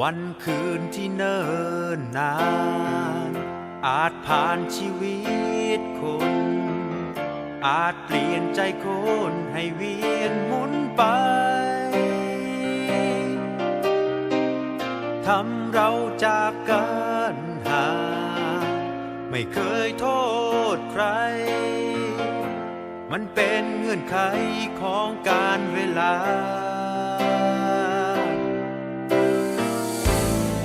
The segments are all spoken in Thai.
วันคืนที่เนิ่นนาน อาจผ่านชีวิตคน อาจเปลี่ยนใจคนให้เวียนหมุนไป ทำเราจากกันห่างไม่เคยโทษใคร มันเป็นเงื่อนไขของการเวลา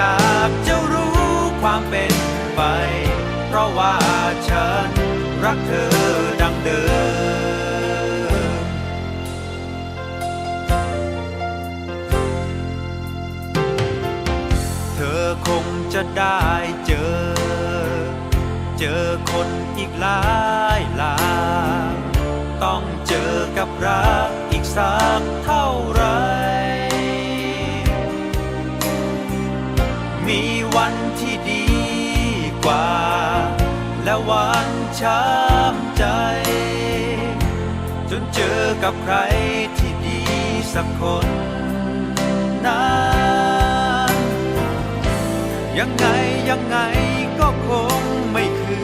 อยากจะรู้ความเป็นไป เพราะว่าฉันรักเธอดังเดิมเธอคงจะได้เจอ เจอคนอีกหลายหลายต้องเจอกับรักอีกสักเท่าไร และวันช้ำใจ จนเจอกับใครที่ดีสักคนนั้นยังไงยังไงก็คงไม่คื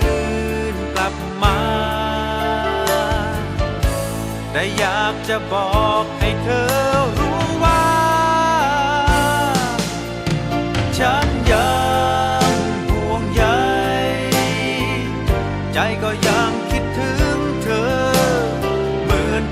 นกลับมา แต่อยากจะบอกให้เธอ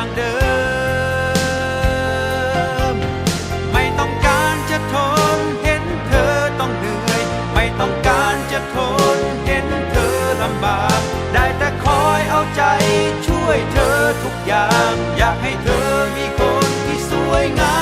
างเดิม ไม่ต้องการจะทนเห็นเธอต้องเหนื่อย ไม่ต้องการจะทนเห็นเธอลำบาก ได้แต่คอยเอาใจช่วยเธอทุกอย่าง อยากให้เธอมีคนที่สวยงาม